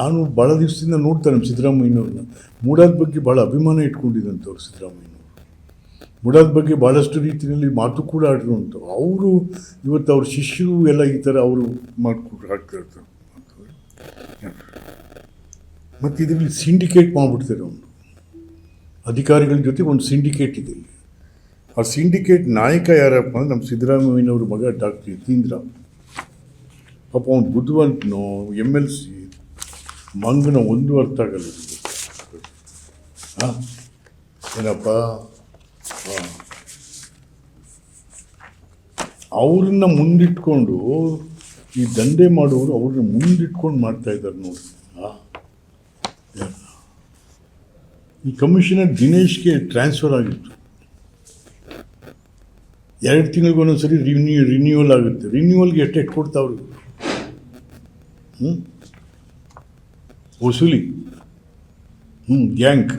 ನಾನು ಭಾಳ ದಿವಸದಿಂದ ನೋಡ್ತಾನೆ ಸಿದ್ದರಾಮಯ್ಯನವ್ರನ್ನ. ಮೂಡಾದ ಬಗ್ಗೆ ಭಾಳ ಅಭಿಮಾನ ಇಟ್ಕೊಂಡಿದ್ದಂಥವ್ರು ಸಿದ್ದರಾಮಯ್ಯನವರು. ಮೂಡಾದ ಬಗ್ಗೆ ಭಾಳಷ್ಟು ರೀತಿಯಲ್ಲಿ ಮಾತು ಕೂಡ ಆಡಿರುವಂಥವ್ರು ಅವರು ಇವತ್ತು ಅವ್ರ ಶಿಷ್ಯರು ಎಲ್ಲ ಈ ಥರ ಅವರು ಮಾಡಿಕೊಟ್ರು ಹಾಡ್ತಾ ಇರ್ತಾರೆ. ಮತ್ತು ಇದರಲ್ಲಿ ಸಿಂಡಿಕೇಟ್ ಮಾಡಿಬಿಡ್ತಾರೆ ಅವನು ಅಧಿಕಾರಿಗಳ ಜೊತೆ ಒಂದು ಸಿಂಡಿಕೇಟ್ ಇದೆ ಇಲ್ಲಿ. ಆ ಸಿಂಡಿಕೇಟ್ ನಾಯಕ ಯಾರಪ್ಪ ಅಂದ್ರೆ ನಮ್ಮ ಸಿದ್ದರಾಮಯ್ಯನವ್ರ ಮಗ ಡಾಕ್ಟರ್ ಯತೀಂದ್ರ. ಪಾಪ ಅವ್ನು ಬುದ್ಧಿವಂತನೋ ಎಂ ಎಲ್ ಸಿ ಮಂಗನ ಒಂದು ಅರ್ಥ ಆಗಲ್ಲ ಹಾಂ? ಏನಪ್ಪ? ಅವ್ರನ್ನ ಮುಂದಿಟ್ಕೊಂಡು ಈ ದಂಧೆ ಮಾಡೋರು ಅವ್ರನ್ನ ಮುಂದಿಟ್ಕೊಂಡು ಮಾಡ್ತಾ ಇದ್ದಾರೆ ನೋಡಿ. ಈ ಕಮಿಷನರ್ ದಿನೇಶ್ಗೆ ಟ್ರಾನ್ಸ್ಫರ್ ಆಗಿತ್ತು. ಎರಡು ತಿಂಗಳಿಗೊಂದೊಂದ್ಸರಿ ರಿನ್ಯೂ, ರಿನ್ಯೂವಲ್ ಆಗುತ್ತೆ. ರಿನ್ಯೂವಲ್ಗೆ ಎಷ್ಟು ಕೊಡ್ತಾವ್ರಿ? ಹ್ಞೂ ವಸೂಲಿ. ಹ್ಞೂ ಗ್ಯಾಂಗ್.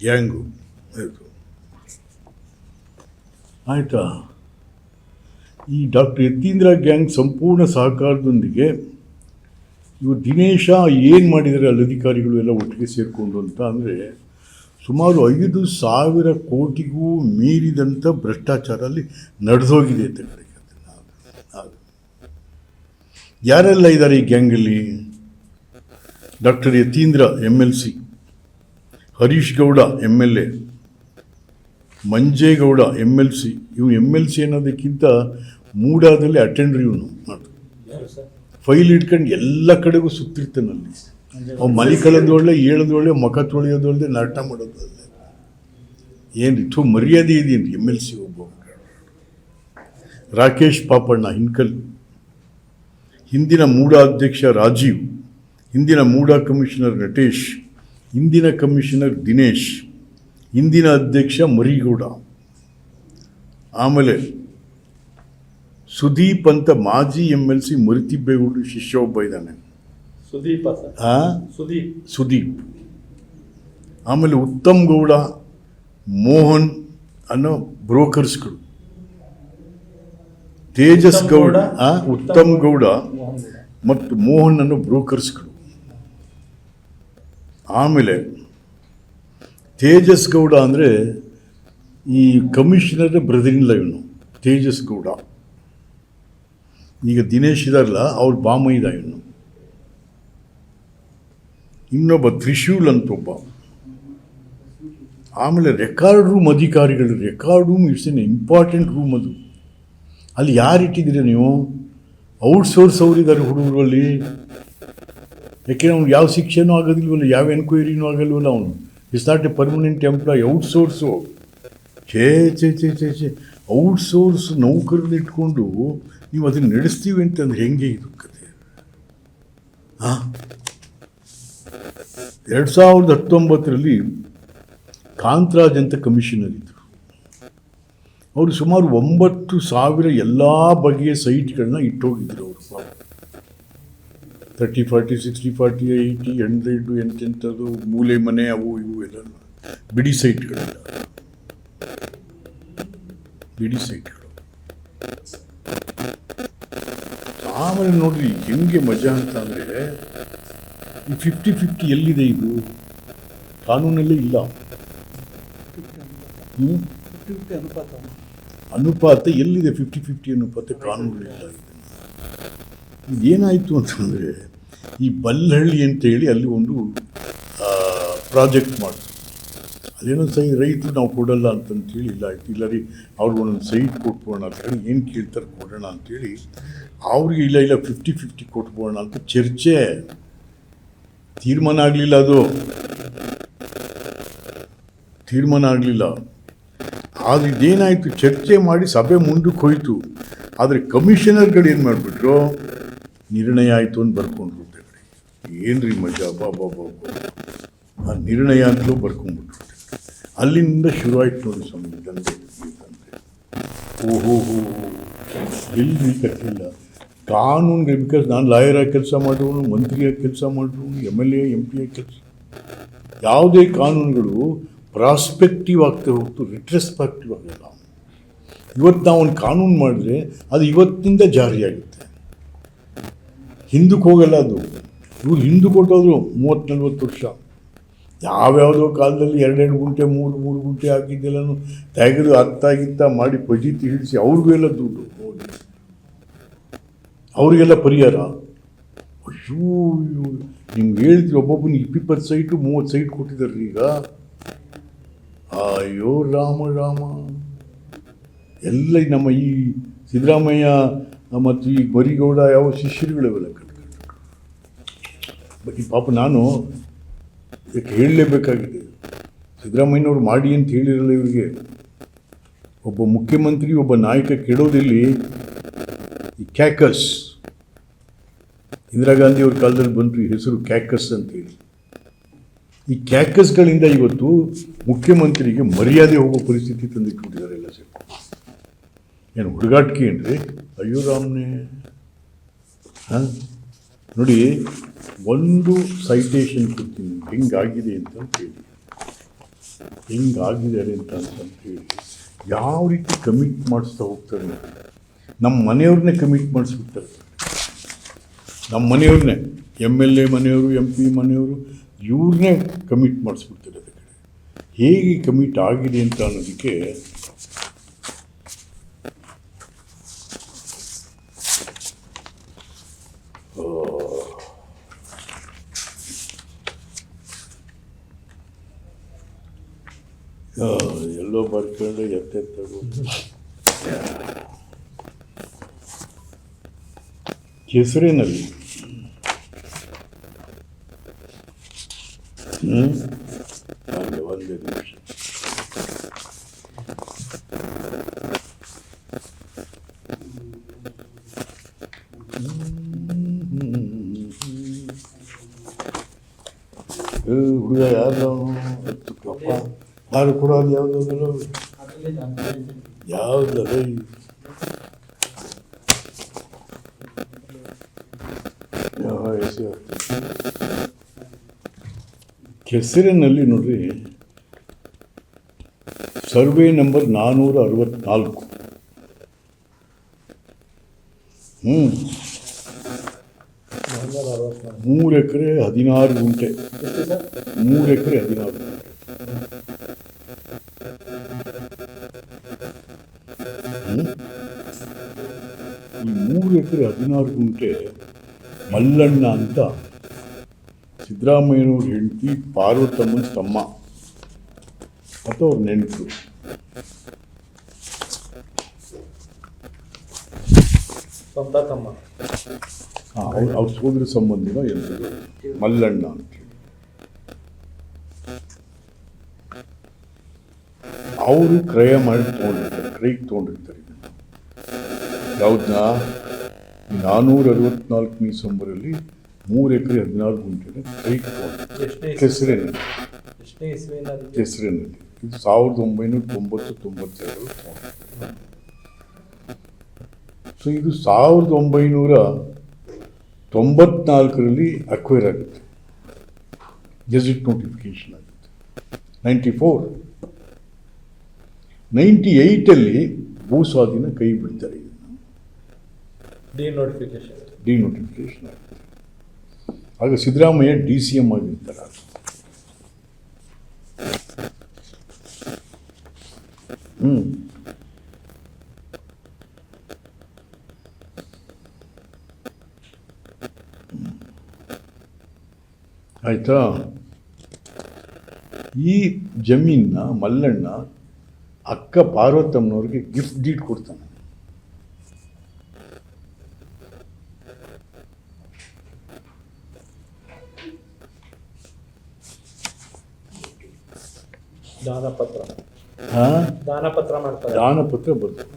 ಗ್ಯಾಂಗು. ಆಯಿತು. ಆಯಿತಾ? ಈ ಡಾಕ್ಟರ್ ಯತೀಂದ್ರ ಗ್ಯಾಂಗ್ ಸಂಪೂರ್ಣ ಸಹಕಾರದೊಂದಿಗೆ ಇವರು ದಿನೇಶ ಏನು ಮಾಡಿದ್ದಾರೆ ಅಲ್ಲಿ ಅಧಿಕಾರಿಗಳು ಎಲ್ಲ ಒಟ್ಟಿಗೆ ಸೇರಿಕೊಂಡು ಅಂತ ಅಂದರೆ ಸುಮಾರು ಐದು ಸಾವಿರ ಕೋಟಿಗೂ ಮೀರಿದಂಥ ಭ್ರಷ್ಟಾಚಾರ ಅಲ್ಲಿ ನಡೆದೋಗಿದೆ ಅಂತ ಯಾರೆಲ್ಲ ಇದ್ದಾರೆ ಈ ಗ್ಯಾಂಗಲ್ಲಿ? Doctor Yathindra M L C Harish Gowda M L A Manjegowda M L C ಇವು ಎಂ ಎಲ್ ಸಿ ಅನ್ನೋದಕ್ಕಿಂತ ಮೂಡಾದಲ್ಲಿ ಅಟೆಂಡ್ರ್ ಇವನು ಮಾಡ್ತು ಫೈಲ್ ಇಟ್ಕೊಂಡು ಎಲ್ಲ ಕಡೆಗೂ ಸುತ್ತಿರ್ತಾನಲ್ಲಿ ಅವ್ ಮನೆ ಕಳೆದೊಳ್ಳೆ ಒಳ್ಳೆ ಮಖ ಒಳ್ಳೆ ಮುಖ ತೊಳೆಯೋದು ಒಳ್ಳೆ ನಾಟ ಮಾಡೋದು ಏನು ಥೂ ಮರ್ಯಾದೆ ಇದೇನು ಎಂ ಎಲ್ ಸಿ ಒಬ್ಬ ರಾಕೇಶ್ ಪಾಪಣ್ಣ, ಹಿನ್ಕಲ್. ಹಿಂದಿನ ಮೂಡ ಅಧ್ಯಕ್ಷ ರಾಜೀವ್ ಹಿಂದಿನ ಮೂಡ ಕಮಿಷನರ್ ನಟೇಶ್ ಹಿಂದಿನ ಕಮಿಷನರ್ ದಿನೇಶ್ ಹಿಂದಿನ ಅಧ್ಯಕ್ಷ ಮರಿಗೌಡ. ಆಮೇಲೆ ಸುದೀಪ್ ಅಂತ ಮಾಜಿ ಎಂ ಎಲ್ ಸಿ ಮರಿತಿಬ್ಬೇಗೌಡ ಶಿಷ್ಯ ಒಬ್ಬ ಇದ್ದಾನೆ. ಸುದೀಪ ಸುದೀಪ್. ಸುದೀಪ್. ಆಮೇಲೆ ಉತ್ತಮ್ ಗೌಡ ಮೋಹನ್ ಅನ್ನೋ ಬ್ರೋಕರ್ಸ್ಗಳು. ತೇಜಸ್ ಗೌಡ ಆ, ಉತ್ತಮ್ ಗೌಡ. ಮತ್ತು ಮೋಹನ್ ಅನ್ನೋ ಬ್ರೋಕರ್ಸ್ಗಳು. ಆಮೇಲೆ ತೇಜಸ್ ಗೌಡ ಅಂದರೆ ಈ ಕಮಿಷನರ್ ಬ್ರದರಿಲ್ಲ ಇವನು, ತೇಜಸ್ ಗೌಡ. ಈಗ ದಿನೇಶ್ ಇದಾರಲ್ಲ, ಅವ್ರ ಬಾಮ ಇದ್ದ ಇವನು. ಇನ್ನೊಬ್ಬ ತ್ರಿಶೂಲ್ ಅಂತ ಒಬ್ಬ. ಆಮೇಲೆ ರೆಕಾರ್ಡ್ ರೂಮ್ ಅಧಿಕಾರಿಗಳು, record room it's an important room ಅದು. ಅಲ್ಲಿ ಯಾರು ಇಟ್ಟಿದ್ದೀರಿ ನೀವು? ಔಟ್ಸೋರ್ಸ್ ಅವರಿದ್ದಾರೆ ಹುಡುಗರು ಅಲ್ಲಿ ಯಾಕೆಂದ್ರೆ ಅವ್ನು ಯಾವ ಶಿಕ್ಷೆನೂ ಆಗೋದಿಲ್ವಲ್ಲ, ಯಾವ ಎನ್ಕ್ವೈರಿನೂ ಆಗಲ್ವಲ್ಲ ಅವನು? It's not a permanent employee outsource ಛೇ ಛೇ ಛೇ ಛೇ ಛೇ. ಔಟ್ಸೋರ್ಸ್ ನೌಕರನ್ನ ಇಟ್ಕೊಂಡು ನೀವು ಅದನ್ನು ನಡೆಸ್ತೀವಿ ಅಂತಂದ್ರೆ ಹೆಂಗೆ ಇದು ಕತೆ ಹಾಂ ಎರಡು ಸಾವಿರದ ಹತ್ತೊಂಬತ್ತರಲ್ಲಿ ಕಾಂತರಾಜ್ ಅಂತ ಕಮಿಷನರ್ ಇದ್ದರು ಅವರು ಸುಮಾರು ಒಂಬತ್ತು ಸಾವಿರ ಎಲ್ಲ ಬಗೆಯ ಸೈಟ್ಗಳನ್ನ ಇಟ್ಟೋಗಿದ್ರು ಅವರು. Thirty forty sixty forty eighty hundred ಎಂತೆಂಥದ್ದು ಮೂಲೆ ಮನೆ ಅವು ಇವು ಎಲ್ಲ. ಬಿಡಿ ಸೈಟ್ಗಳೆಲ್ಲ ಬಿಡಿ ಸೈಟ್ಗಳು. ಆಮೇಲೆ ನೋಡ್ರಿ ಹೆಂಗೆ ಮಜಾ ಅಂತ ಅಂದರೆ ಈ ಫಿಫ್ಟಿ ಫಿಫ್ಟಿ ಎಲ್ಲಿದೆ ಇದು? ಕಾನೂನಲ್ಲೇ ಇಲ್ಲ. ಅನುಪಾತ. ಅನುಪಾತ ಎಲ್ಲಿದೆ? ಫಿಫ್ಟಿ ಫಿಫ್ಟಿ ಅನುಪಾತ ಕಾನೂನುಗಳಿಲ್ಲ ಇದೇನಾಯಿತು ಅಂತಂದರೆ, ಈ ಬಲ್ಲಹಳ್ಳಿ ಅಂತೇಳಿ ಅಲ್ಲಿ ಒಂದು ಪ್ರಾಜೆಕ್ಟ್ ಮಾಡಿದ್ರು ಅದೇನೋ ಸೈ, ರೈತರು ನಾವು ಕೊಡಲ್ಲ ಅಂತಂತೇಳಿ ಇಲ್ಲ ಆಯ್ತು. ಇಲ್ಲ ರೀ ಅವ್ರಿಗೆ ಒಂದೊಂದು ಸೈಟ್ ಕೊಟ್ಬೋಣ ಅಂತ ಹೇಳಿ, ಏನು ಕೇಳ್ತಾರೆ ಕೊಡೋಣ ಅಂತೇಳಿ, ಅವ್ರಿಗೆ ಇಲ್ಲ ಇಲ್ಲ ಫಿಫ್ಟಿ ಫಿಫ್ಟಿ ಕೊಟ್ಬೋಣ ಅಂತ ಚರ್ಚೆ, ತೀರ್ಮಾನ ಆಗಲಿಲ್ಲ ಅದು. ತೀರ್ಮಾನ ಆಗಲಿಲ್ಲ. ಆದರೆ ಇದೇನಾಯಿತು, ಚರ್ಚೆ ಮಾಡಿ ಸಭೆ ಮುಂದಕ್ಕೆ ಹೋಯಿತು. ಆದರೆ ಕಮಿಷನರ್ಗಳು ಏನು ಮಾಡಿಬಿಟ್ರು ನಿರ್ಣಯ ಆಯಿತು ಅಂತ ಬರ್ಕೊಂಡ್ರು ಏನು ರೀ ಮಜಾ, ಬಾ ಬಾ. ಆ ನಿರ್ಣಯ ಅಂತಲೂ ಬರ್ಕೊಂಡ್ಬಿಟ್ರು ಅಲ್ಲಿಂದ ಶುರು ಆಯ್ತು ನೋಡಿ ಸ್ವಾಮಿ, ದಂಧೆ ದಂಧೆ. ಓಹೋ, ಹೋ ಎಲ್ಲಿ ಕಟ್ಟಿಲ್ಲ. ಕಾನೂನಿಗೆ ಬಿಕಾಸ್ ನಾನು ಲಾಯರಾಗಿ ಕೆಲಸ ಮಾಡೋನು ಮಂತ್ರಿಯಾಗಿ ಕೆಲಸ ಮಾಡೋನು M L A M P ಆಗಿ ಕೆಲಸ. ಯಾವುದೇ ಕಾನೂನುಗಳು ಪ್ರಾಸ್ಪೆಕ್ಟಿವ್ ಆಗ್ತಾ ಹೋಗ್ತು ರಿಟ್ರೆಸ್ಪೆಕ್ಟಿವ್ ಆಗಲ್ಲ. ಇವತ್ತು ನಾವು ಒಂದು ಕಾನೂನು ಮಾಡಿದ್ರೆ ಅದು ಇವತ್ತಿನಿಂದ ಜಾರಿಯಾಗುತ್ತೆ. ಹಿಂದಕ್ಕೆ ಹೋಗಲ್ಲ ಅದು. ಇವ್ರು ಹಿಂದಕ್ಕೆ ಕೊಟ್ಟೋದ್ರು ಮೂವತ್ತು ನಲ್ವತ್ತು ವರ್ಷ. ಯಾವ್ಯಾವುದೋ ಕಾಲದಲ್ಲಿ ಎರಡೆರಡು ಗುಂಟೆ, ಮೂರು ಮೂರು ಗುಂಟೆ ಹಾಕಿದ್ದೆಲ್ಲನೂ ತೆಗೆದು ಅರ್ಥ ಗಿತ್ತ ಮಾಡಿ ಪಜೀತಿ ಹಿಡಿಸಿ ಅವ್ರಿಗೂ ಎಲ್ಲ ದುಡ್ಡು. ಅವರಿಗೆಲ್ಲ ಪರಿಹಾರ. ಅಯ್ಯೋ ನಿಮ್ಗೆ ಹೇಳ್ತೀವಿ ಒಬ್ಬೊಬ್ಬನಿಗೆ ಇಪ್ಪಿಪ್ಪತ್ತು ಸೈಟು, ಮೂವತ್ತು ಸೈಟ್ ಕೊಟ್ಟಿದ್ದಾರೆ ಈಗ. ಅಯ್ಯೋ, ರಾಮ ರಾಮ. ಎಲ್ಲ ನಮ್ಮ ಈ ಸಿದ್ದರಾಮಯ್ಯ ಮತ್ತು ಈ ಬರಿಗೌಡ ಯಾವ ಶಿಷ್ಯರುಗಳಿವೆಲ್ಲ ಈ ಪಾಪ ನಾನು ಹೇಳಲೇಬೇಕಾಗಿದೆ. ಸಿದ್ದರಾಮಯ್ಯನವ್ರು ಮಾಡಿ ಅಂತ ಹೇಳಿರಲ್ಲ ಇವರಿಗೆ. ಒಬ್ಬ ಮುಖ್ಯಮಂತ್ರಿ, ಒಬ್ಬ ನಾಯಕ ಕೆಡೋದಿಲ್ಲಿ ಈ ಕ್ಯಾಕಸ್. ಇಂದಿರಾ ಗಾಂಧಿ ಅವ್ರ ಕಾಲದಲ್ಲಿ ಬಂತು ಈ ಹೆಸರು ಕ್ಯಾಕಸ್ ಅಂತೇಳಿ. ಈ ಕ್ಯಾಕಸ್ಗಳಿಂದ ಇವತ್ತು ಮುಖ್ಯಮಂತ್ರಿಗೆ ಮರ್ಯಾದೆ ಹೋಗೋ ಪರಿಸ್ಥಿತಿ ತಂದಿಟ್ಬಿಟ್ಟಿದ್ದಾರೆ ಎಲ್ಲ ಸೇರಿ ಏನು ಹುಡುಗಾಟಿಕೆ ರೀ ಅಯ್ಯೋ ರಾಮ್ನೇ. ಹಾಂ? ನೋಡಿ, ಒಂದು ಸೈಟೇಷನ್ ಕೊಡ್ತೀನಿ. ಹೆಂಗಾಗಿದೆ ಅಂತ ಹೇಳಿ. ಹೆಂಗಾಗಿದ್ದಾರೆ ಅಂತ ಅಂತ ಯಾವ ರೀತಿ ಕಮಿಟ್ ಮಾಡಿಸ್ತಾ ಹೋಗ್ತಾರೆ? ನಮ್ಮ ಮನೆಯವ್ರನ್ನೇ ಕಮಿಟ್ ಮಾಡಿಸ್ಬಿಡ್ತಾರೆ ನಮ್ಮ ಮನೆಯವ್ರನ್ನೇ ಎಂ ಎಲ್ ಎ ಮನೆಯವರು ಎಂ ಪಿ ಮನೆಯವರು, ಇವ್ರನ್ನೇ ಕಮಿಟ್ ಮಾಡಿಸ್ಬಿಡ್ತಾರೆ ಅದಕ್ಕೆ. ಹೇಗೆ ಕಮಿಟ್ ಆಗಿದೆ ಅಂತ ಅನ್ನೋದಕ್ಕೆ ಆ, ಎಲ್ಲೋ ಬರ್ಕೊಂಡು ಎತ್ತೆತ್ತದು ಕೆಸರಿನಲ್ಲಿ ಹ್ಞೂ ಒಂದೇ ಒಂದೇ ನಿಮಿಷ ಏ, ಹುಡುಗ ಯಾರು ಅಪ್ಪ ಯಾರು ಕೊಡೋದು ಯಾವುದಾದ್ರು ಯಾವುದಲ್ಲ ಯಾವ ಕೆಸರಿನಲ್ಲಿ ನೋಡ್ರಿ. ಸರ್ವೆ ನಂಬರ್ ನಾನ್ನೂರ ಅರವತ್ನಾಲ್ಕು. ಹ್ಞೂ ಮೂರು ಎಕರೆ ಹದಿನಾರು ಗುಂಟೆ. ಮೂರು ಎಕರೆ ಹದಿನಾರು ಎಕರೆ ಹದಿನಾರು ಗುಂಟೆ ಮಲ್ಲಣ್ಣ ಅಂತ ಸಿದ್ದರಾಮಯ್ಯನವ್ರ ಹೆಂಡತಿ ಪಾರ್ವತಮ್ಮನ ತಮ್ಮ ಮತ್ತು ಅವ್ರ ನೆಂಟರು ಸ್ವಂತ ತಮ್ಮ. ಅವ್ರ ಅವ್ರ ಸೋದರ ಸಂಬಂಧಿನ ಎಲ್ಲರೂ ಮಲ್ಲಣ್ಣ ಅಂತ. ಅವರು ಕ್ರಯ ಮಾಡಿ ತೊಗೊಂಡಿರ್ತಾರೆ ಕ್ರೈಗೆ ತೊಗೊಂಡಿರ್ತಾರೆ ಯಾವ್ದನ್ನ ನಾನ್ನೂರ ಅರವತ್ನಾಲ್ಕನೇ ಸಂಬರಲ್ಲಿ ಮೂರು ಎಕರೆ ಹದಿನಾರು ಗುಂಟೆ ಕ್ರೈಗೆ ತೊಗೊಂಡಿರ್ತಾರೆ ಎಷ್ಟನೇ ಇಸ್ವಿ ಕೆಸರಿನಲ್ಲಿ? ಕೆಸರಿನಲ್ಲಿ ಇದು? ಸಾವಿರದ ಒಂಬೈನೂರ ತೊಂಬತ್ತು ತೊಂಬತ್ತೆರಡು ಸೊ ಇದು ಸಾವಿರದ ಒಂಬೈನೂರ ತೊಂಬತ್ನಾಲ್ಕರಲ್ಲಿ ಅಕ್ವೈರ್ ಆಗುತ್ತೆ. ಗೆಜೆಟ್ ನೋಟಿಫಿಕೇಶನ್ ಆಗುತ್ತೆ. ನೈಂಟಿ ಫೋರ್ ನೈಂಟಿ ಏಯ್ಟಲ್ಲಿ ಭೂಸ್ವಾಧೀನ ಕೈ ಬಿಡ್ತಾರೆ ಇದನ್ನು ಡಿ ನೋಟಿಫಿಕೇಶನ್ ಡಿ ನೋಟಿಫಿಕೇಶನ್ ಆಗುತ್ತೆ ಆಗ ಸಿದ್ದರಾಮಯ್ಯ ಡಿ ಸಿ ಎಂ ಆಗಿರ್ತಾರೆ. ಹ್ಞೂ ಆಯ್ತಾ? ಈ ಜಮೀನ ಮಲ್ಲಣ್ಣ ಅಕ್ಕ ಪಾರ್ವತಮ್ಮನವ್ರಿಗೆ ಗಿಫ್ಟ್ ಡೀಟ್ ಕೊಡ್ತಾನೆ. ದಾನ ಪತ್ರ ಹಾ? ದಾನಪತ್ರ ಮಾಡ್ತಾರೆ. ದಾನಪತ್ರ ಬರ್ತಾರೆ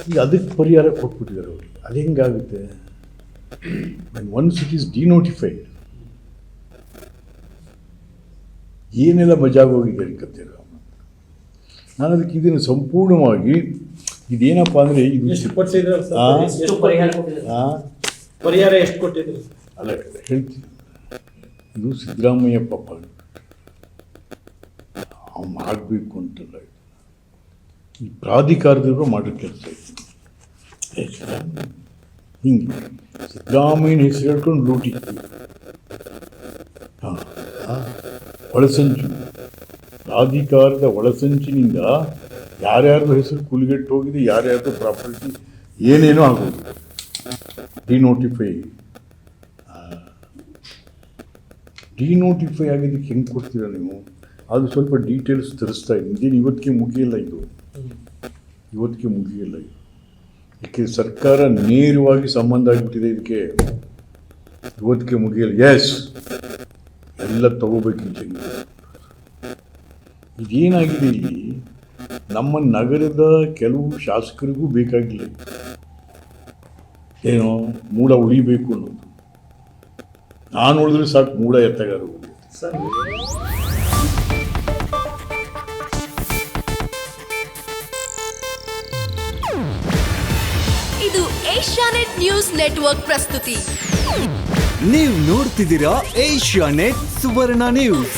ಈಗ ಅದಕ್ಕೆ ಪರಿಹಾರ ಕೊಟ್ಬಿಟ್ಟಿದ್ದಾರೆ ಅವರು. ಅದು ಹೆಂಗಾಗುತ್ತೆ? ಒನ್ಸ್ ಇಟ್ ಈಸ್ ಡಿನೋಟಿಫೈಡ್ ಏನೆಲ್ಲ ಮಜಾಗೋಗಿ ಕತ್ತೀರ ನಾನು ಅದಕ್ಕೆ ಇದನ್ನು ಸಂಪೂರ್ಣವಾಗಿ ಇದೇನಪ್ಪ ಅಂದರೆ ಇದು ಪರಿಹಾರ ಎಷ್ಟು ಕೊಟ್ಟಿದ್ರು? ಅಲ್ಲ ಹೇಳ್ತೀನಿ. ಇದು ಸಿದ್ದರಾಮಯ್ಯ ಪಾಪ ಅವ್ನು ಮಾಡಬೇಕು ಅಂತಲ್ಲ ಇದು. ಈ ಪ್ರಾಧಿಕಾರದವರು ಮಾಡೋ ಕೆಲಸ ಇದು. ಹಿಂಗೆ ಸಿದ್ದರಾಮಯ್ಯನ ಹೆಸರು ಹೇಳ್ಕೊಂಡು ಲೂಟಿ. ಹಾಂ. ಒಳಸಂಚು. ಪ್ರಾಧಿಕಾರದ ಒಳಸಂಚಿನಿಂದ ಯಾರ್ಯಾರ್ದು ಹೆಸರು ಕೂಲಿಗೆಟ್ಟು ಹೋಗಿದೆ ಯಾರ್ಯಾರ್ದು ಪ್ರಾಪರ್ಟಿ, ಏನೇನೋ ಆಗೋದು. ಡಿನೋಟಿಫೈ ಡಿನೋಟಿಫೈ ಆಗಿದ್ದಕ್ಕೆ ಹೆಂಗೆ ಕೊಡ್ತೀರಾ ನೀವು? ಅದು ಸ್ವಲ್ಪ ಡೀಟೇಲ್ಸ್ ತರಿಸ್ತಾ ಇದ್ದೀನಿ ಇದೇನು ಇವತ್ತಿಗೆ ಮುಗಿಯಲ್ಲ ಇದು? ಇವತ್ತಿಗೆ ಮುಗಿಯಲ್ಲ ಇದು. ಯಾಕೆ ಸರ್ಕಾರ ನೇರವಾಗಿ ಸಂಬಂಧ ಆಗಿಬಿಟ್ಟಿದೆ ಇದಕ್ಕೆ. ಇವತ್ತಿಗೆ ಮುಗಿಯಲ್ಲ. ಎಸ್ ಎಲ್ಲ ತಗೋಬೇಕಿಲ್ಲ ಇದೇನಾಗಿದೆ ಇಲ್ಲಿ? ನಮ್ಮ ನಗರದ ಕೆಲವು ಶಾಸಕರಿಗೂ ಬೇಕಾಗಿಲ್ಲ. ಏನೋ ಮೂಡ ಉಳಿಬೇಕು ಅನ್ನೋದು. ನಾನು ಉಳಿದ್ರೆ ಸಾಕು ಮೂಡ ಎತ್ತಗಾರು ಇದು ಏಷ್ಯಾನೆಟ್ ನ್ಯೂಸ್ ನೆಟ್ವರ್ಕ್ ಪ್ರಸ್ತುತಿ. ನೀವು ನೋಡ್ತಿದ್ದೀರಾ ಏಷ್ಯಾ ನೆಟ್ ಸುವರ್ಣ ನ್ಯೂಸ್.